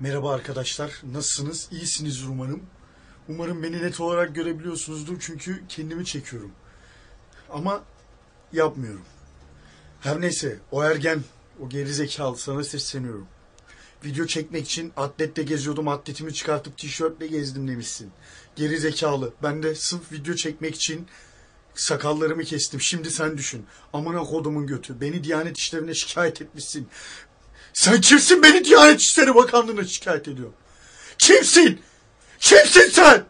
Merhaba arkadaşlar. Nasılsınız? İyisiniz umarım. Umarım beni net olarak görebiliyorsunuzdur çünkü kendimi çekiyorum. Ama yapmıyorum. Her neyse o ergen, o geri zekalı sana sesleniyorum. Video çekmek için atletle geziyordum. Atletimi çıkartıp tişörtle gezdim demişsin. Geri zekalı. Ben de sırf video çekmek için sakallarımı kestim. Şimdi sen düşün. Amına kodumun götü. Beni Diyanet İşleri'ne şikayet etmişsin. Sen kimsin beni Diyanet İşleri Bakanlığı'na şikayet ediyor? Kimsin? Kimsin sen?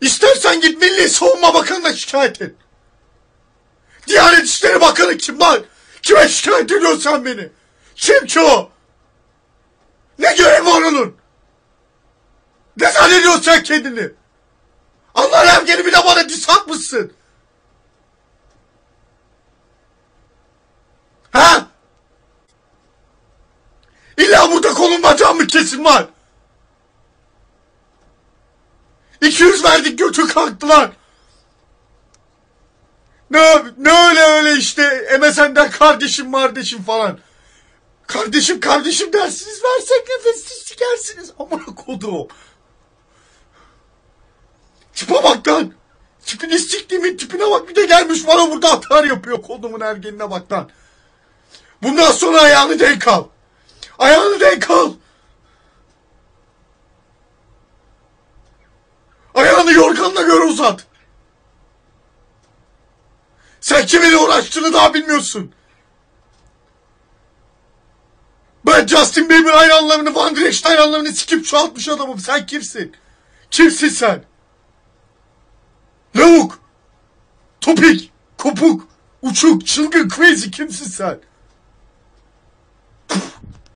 İstersen git Milli Savunma Bakanı'na şikayet et. Diyanet İşleri Bakanı kim lan? Kime şikayet ediyorsun sen beni? Kim ki o? Ne görevi onun? Ne zannediyorsun sen kendini? Allah ergeni bile bana diss atmışsın. İlla burada kolun bacağın mı kesin var? 200 verdik götü kalktılar. Ne, ne öyle öyle işte MSN'den kardeşim kardeşim falan. Kardeşim kardeşim dersiniz versek nefessiz sikersiniz. Amına kodum. Tipe bak lan. Tipini siktiğimin tipine bak bir de gelmiş bana burada atar yapıyor kodumun ergenine bak lan. Bundan sonra ayağını denk al. Ayağını denk al. Ayağını yorganına göre uzat. Sen kiminle uğraştığını daha bilmiyorsun. Ben Justin Bieber hayranlarını, One Direction hayranlarını sikip çoğaltmış adamım. Sen kimsin? Kimsin sen? Lavuk. Topik. Kopuk. Uçuk. Çılgın. Crazy. Kimsin sen?